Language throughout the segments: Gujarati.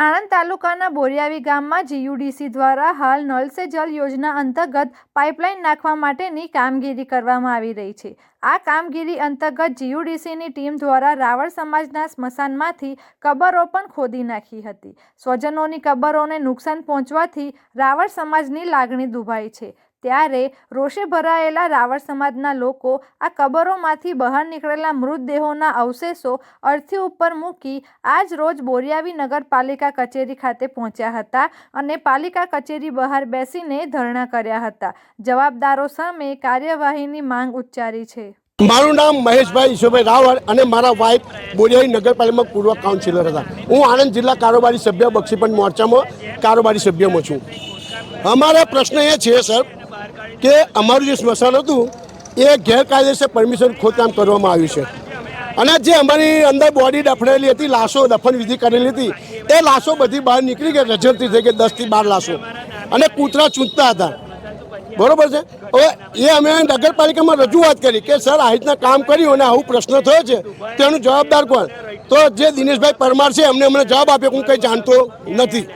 a આણંદ તાલુકાના બોરિયાવી ગામમાં જીયુડીસી દ્વારા હાલ નળ સે જલ યોજના અંતર્ગત પાઇપલાઇન નાખવા માટેની કામગીરી કરવામાં આવી રહી છે. આ કામગીરી અંતર્ગત જીયુડીસીની ટીમ દ્વારા રાવળ સમાજના સ્મશાનમાંથી કબરો પણ ખોદી નાખી હતી. સ્વજનોની કબરોને નુકસાન પહોંચવાથી રાવળ સમાજની લાગણી દુભાઈ છે. ત્યારે રોષે ભરાયેલા રાવળ સમાજના લોકો આ કબરોમાંથી બહાર નીકળેલા મૃતદેહોના અવશેષો અર્થી ઉપર મૂકી આજ રોજ બોરિયાવી નગરપાલિકા કચેરી ખાતે પહોંચ્યા હતા અને પાલિકા કચેરી બહાર બેસીને ધરણા કર્યા હતા. જવાબદારો સામે કાર્યવાહીની માંગ ઉચ્ચારી છે. મારું નામ મહેશભાઈ ઈશ્વરભાઈ રાવળ અને મારા વાઇફ બોરિયાઈ નગરપાલિકામાં પૂર્વ કાઉન્સિલર હતા. હું આણંદ જિલ્લા કારોબારી સભ્ય બક્ષીપંચ મોરચામાં કારોબારી સભ્યમાં છું. અમારો પ્રશ્ન એ છે સર કે અમારું જે સ્મશાન હતું, એ ગેરકાયદેસર પરમિશન ખોદકામ કરવામાં આવ્યું છે. અને જે અમારી અંદર બોડી દફનેલી હતી, લાશો દફન વિધિ કરેલી હતી, એ લાશો બધી બહાર નીકળી ગઈ રજરતી થઈ ગઈ દસથી બાર લાશો. અને કૂતરા ચૂંટતા હતા. બરોબર છે? હવે એ અમે નગરપાલિકામાં રજૂઆત કરી કે, સર, આ રીતના કામ કર્યું અને આવું પ્રશ્ન થયો છે, તેનું જવાબદાર કોણ? તો જે દિનેશભાઈ પરમાર છે, એમને અમને જવાબ આપ્યો હું કંઈ જાણતો નથી.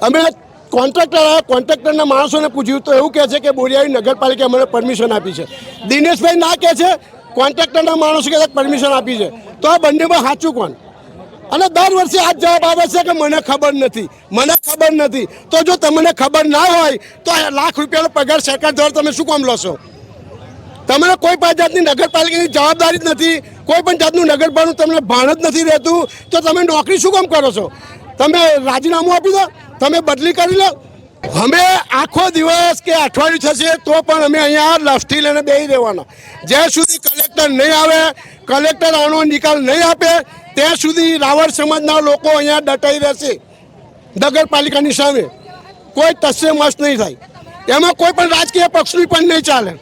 અમે કોન્ટ્રાક્ટર આવ્યા, કોન્ટ્રાક્ટરના માણસોને પૂછ્યું તો એવું કહે છે કે બોરિયાવી નગરપાલિકા અમને પરમિશન આપી છે. દિનેશભાઈ ના કહે છે કોન્ટ્રાક્ટરના માણસો કે પરમિશન આપી છે. તો આ બંનેમાં સાચું કોણ? અને દર વર્ષે આ જવાબ આવે છે કે મને ખબર નથી. મને ખબર નથી. તો જો તમને ખબર ના હોય, તો લાખ રૂપિયાનો પગાર સરકાર દ્વારા તમે શું કામ લો છો તમને કોઈ પણ જાતની નગરપાલિકાની જવાબદારી જ નથી. કોઈ પણ જાતનું નગરપાલિકાનું તમને ભાન જ નથી રહેતું. તો તમે નોકરી શું કામ કરો છો? તમે રાજીનામું આપી દો, તમે બદલી કરી લો અમે આખો દિવસ કે અઠવાડિયું થશે તો પણ અમે અહીંયા લફટી લઈને બેસી રહેવાના. જ્યાં સુધી કલેક્ટર નહીં આવે, કલેક્ટર આનો નિકાલ નહીં આપે, ત્યાં સુધી રાવણ સમાજના લોકો અહીંયા ડટાઈ રહેશે નગરપાલિકાની સામે. કોઈ તસ્સે મસ્ત નહીં થાય. એમાં કોઈ પણ રાજકીય પક્ષની પણ નહીં ચાલે.